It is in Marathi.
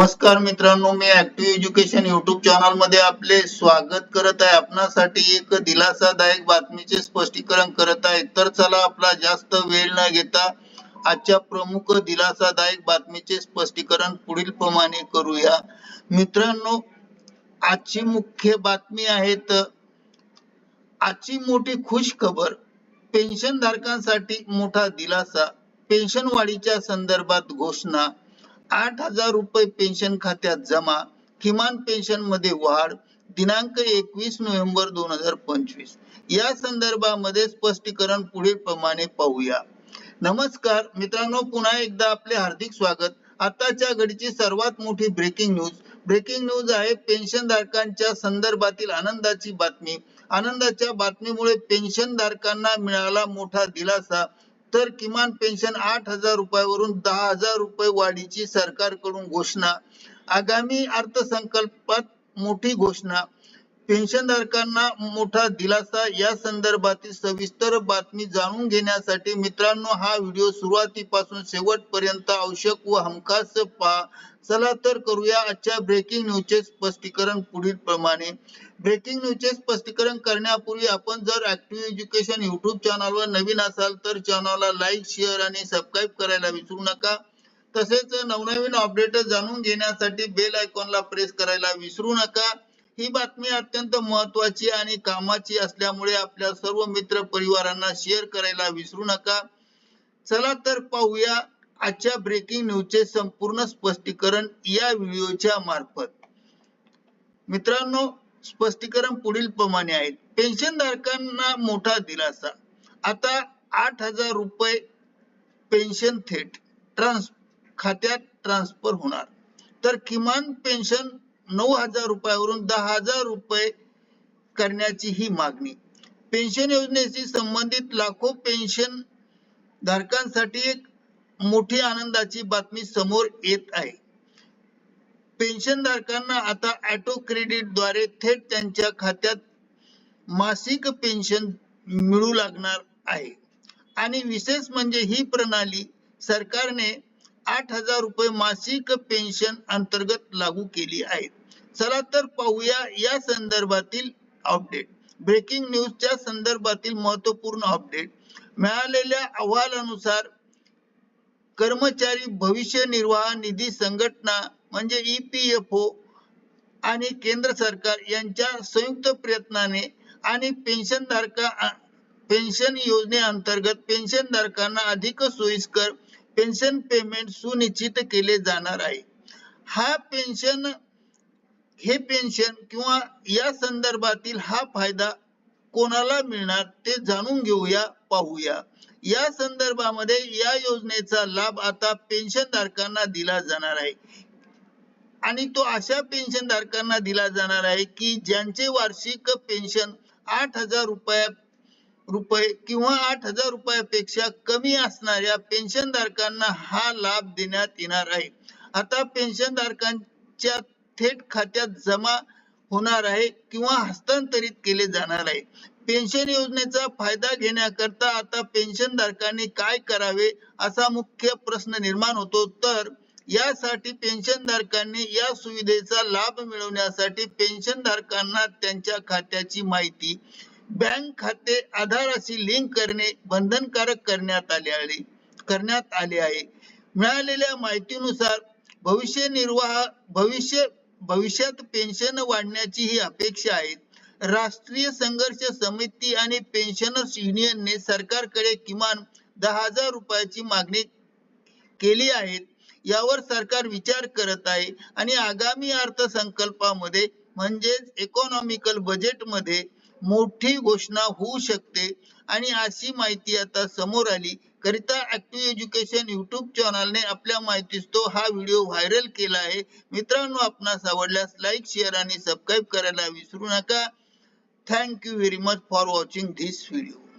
नमस्कार मित्रांनो मी ऍक्टिव्ह एज्युकेशन युट्यूब चॅनलमध्ये आपले स्वागत करत आहे. आपणासाठी एक दिलासादायक बातमीचे स्पष्टीकरण करत आहे. तर चला आपला जास्त वेळ न घेता आजच्या प्रमुख दिलासादायक बातमीचे स्पष्टीकरण पुढील प्रमाणे करूया. मित्रांनो आजची मुख्य बातमी आहे तर आजची मोठी खुश खबर पेन्शन धारकांसाठी मोठा दिलासा पेन्शन वाढीच्या संदर्भात घोषणा आठ हजार रुपये पेन्शन खात्यात जमा किमान पेन्शनमध्ये वाढ दिनांक एकवीस नोव्हेंबर दोन हजार पंचवीस. या संदर्भामध्ये स्पष्टीकरण पुढील प्रमाणे पाहूया. नमस्कार मित्रांनो पुन्हा एकदा आपले हार्दिक स्वागत. आताच्या घडीची सर्वात मोठी ब्रेकिंग न्यूज ब्रेकिंग न्यूज आहे पेन्शन धारकांच्या संदर्भातील आनंदाची बातमी. आनंदाच्या बातमीमुळे पेन्शन धारकांना मिळाला मोठा दिलासा. तर किमान पेन्शन आठ हजार रुपयावरून दहा हजार रुपये वाढीची सरकारकडून घोषणा. आगामी अर्थसंकल्पात मोठी घोषणा. पेन्शनधारकांना मोठा दिलासा. या संदर्भातील सविस्तर बातमी जाणून घेण्यासाठी मित्रांनो हा व्हिडिओ सुरुवातीपासून शेवटपर्यंत आवश्यक व हमखास पहा. चला तर करूया आजच्या ब्रेकिंग न्यूजचे स्पष्टीकरण पुढील प्रमाणे. ब्रेकिंग न्यूजचे स्पष्टीकरण करण्यापूर्वी आपण जर ऍक्टिव्ह एज्युकेशन युट्यूब चॅनलवर नवीन असाल तर चॅनलला लाईक शेअर आणि सबस्क्राईब करायला विसरू नका. तसेच नवनवीन अपडेट जाणून घेण्यासाठी बेल आयकॉनला प्रेस करायला विसरू नका. ही बातमी अत्यंत महत्वाची आणि कामाची असल्यामुळे आपल्या सर्व मित्र परिवारांना शेअर करायला विसरू नका. चला तर पाहूया आजच्या ब्रेकिंग न्यूजचे संपूर्ण स्पष्टीकरण या व्हिडिओच्या मार्फत. मित्रांनो स्पष्टीकरण पुढील प्रमाणे आहे. पेन्शनधारकांना मोठा दिलासा. आता आठ हजार रुपये पेन्शन थेट ट्रान्स खात्यात ट्रान्सफर होणार. तर किमान पेन्शन नऊ हजार रुपयावरून दहा हजार रुपये करण्याची ही मागणी. पेन्शन योजनेशी संबंधित लाखो पेन्शन धारकांसाठी एक मोठी आनंदाची बातमी समोर येत आहे. पेन्शन धारकांना आता ऑटो क्रेडिटद्वारे थेट त्यांच्या खात्यात मासिक पेन्शन मिळू लागणार आहे. आणि विशेष म्हणजे ही प्रणाली सरकारने आठ हजार रुपये मासिक पेन्शन अंतर्गत लागू केली आहे चला तर पाहूया या संदर्भातील अपडेट ब्रेकिंग न्यूजच्या संदर्भातील महत्त्वपूर्ण अपडेट मिळालेल्या अहवालानुसार कर्मचारी भविष्य निर्वाह निधी संघटना म्हणजे ईपीएफओ आणि केंद्र सरकार यांच्या संयुक्त प्रयत्नाने आणि पेन्शन धारका पेन्शन योजनेअंतर्गत पेन्शन धारकांना अधिक सोयीस्कर पेन्शन पेमेंट सुनिश्चित केले जाणार आहे. हा पेन्शन हे पेन्शन किंवा या संदर्भातील हा फायदा कोणाला मिळणार ते जाणून घेऊया पाहूया. या संदर्भामध्ये या योजनेचा लाभ आता पेन्शन धारकांना दिला जाणार आहे. आणि तो अशा पेन्शन धारकांना दिला जाणार आहे की ज्यांचे वार्षिक पेन्शन आठ हजार रुपया रुपये किंवा आठ हजार रुपयापेक्षा कमी असणाऱ्या पेन्शन धारकांना हा लाभ देण्यात येणार आहे. आता पेन्शन धारकांच्या थेट खात्यात जमा होणार आहे किंवा हस्तांतरित केले जाणार आहे. पेन्शन योजनेचा फायदा घेण्याकरता आता पेन्शन धारकांनी काय करावे असा मुख्य प्रश्न निर्माण होतो. तर यासाठी पेन्शन धारकांनी या सुविधेचा लाभ मिळवण्यासाठी पेन्शन धारकांना त्यांच्या खात्याची माहिती बँक खाते आधाराशी लिंक करणे बंधनकारक करण्यात आले आहे. करण्यात आले आहे. मिळालेल्या माहितीनुसार भविष्य निर्वाह भविष्य भविष्यात पेन्शन वाढण्याची ही अपेक्षा आहे. राष्ट्रीय संघर्ष समिती आणि पेन्शनर्स युनियनने सरकारकडे किमान दहा हजार रुपयाची मागणी केली आहे. यावर सरकार विचार करत आहे आणि आगामी अर्थसंकल्पामध्ये म्हणजेच इकॉनॉमिकल बजेटमध्ये मोठी घोषणा होऊ शकते. आणि अशी माहिती आता समोर आली. करिता ऍक्टिव्ह एज्युकेशन युट्यूब चॅनलने आपल्या माहितीस तो हा व्हिडिओ व्हायरल केला आहे. मित्रांनो आपणास आवडल्यास लाईक शेअर आणि सबस्क्राईब करायला विसरू नका. Thank you very much for watching this video